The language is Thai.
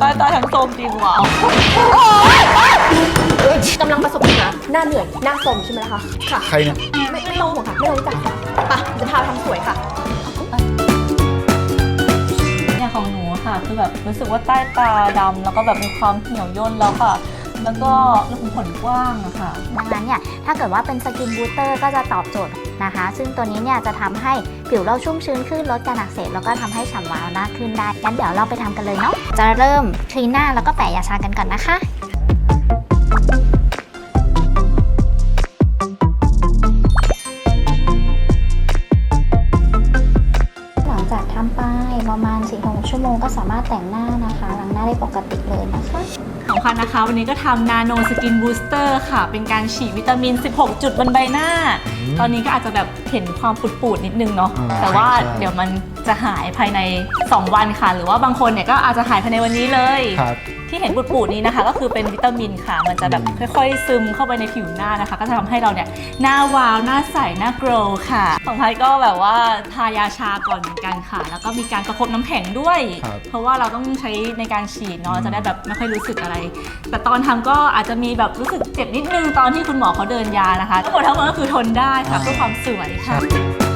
ใต้ตาทั้งโซมจริงว่ะกำลังประสบปัญหาหน้าเหนื่อย หน้าสมใช่ไหมล่ะคะค่ะใครเนี่ย ไม่ไม่ต้องห่วงค่ะ ไม่ต้องรู้จักค่ะไปะจะพาไปทำสวยค่ะ เนี่ยของหนูค่ะ คือแบบรู้สึกว่าใต้ตาดำแล้วก็แบบมีความเหี่ยวย่นแล้วค่ะ แล้วก็รูขุมขนกว้างอะค่ะ ดังนั้นเนี่ยถ้าเกิดว่าเป็นสกินบูสเตอร์ก็จะตอบโจทย์นะคะ ซึ่งตัวนี้เนี่ยจะทำให้ผิวเราชุ่มชื้นขึ้นลดการอักเสบแล้วก็ทำให้ฉ่ำวาวหน้าขึ้นได้งั้นเดี๋ยวเราไปทำกันเลยเนาะจะเริ่มคลีนหน้าแล้วก็แปะยาชากันก่อนนะคะหลังจากทำไปประมาณ4-6ชั่วโมงก็สามารถแต่งหน้านะคะล้างหน้าได้ปกติเลยนะคะ ของคันนะคะ วันนี้ก็ทำนาโนสกินบูสเตอร์ค่ะ เป็นการฉีดวิตามิน 16 จุดบนใบหน้าอืมตอนนี้ก็อาจจะแบบเห็นความปูดๆนิดนึงเนาะอ่าแต่ว่าใช่เดี๋ยวมัน จะหายภายใน 2 วันค่ะ หรือว่าบางคนเนี่ยก็อาจจะหายภายในวันนี้เลย ครับ ที่เห็นปูดๆนี้นะคะ ก็คือเป็นวิตามินค่ะ มันจะแบบค่อยๆ ซึมเข้าไปในผิวหน้านะคะ ก็จะทำให้เราเนี่ยหน้าวาวหน้าใสหน้าโกรว์ค่ะของไพก็แบบว่าทายาชาก่อนเหมือนกันค่ะ แล้วก็มีการประคบน้ำแข็งด้วย ครับเพราะว่าเราต้องใช้ในการฉีดเนาะจะได้แบบไม่ค่อยรู้สึกอะไร แต่ตอนทำก็อาจจะมีแบบรู้สึกเจ็บนิดนึงตอนที่คุณหมอเขาเดินยานะคะทั้งหมดทั้งมวลก็คือทนได้ค่ะเพื่อความสวยค่ะ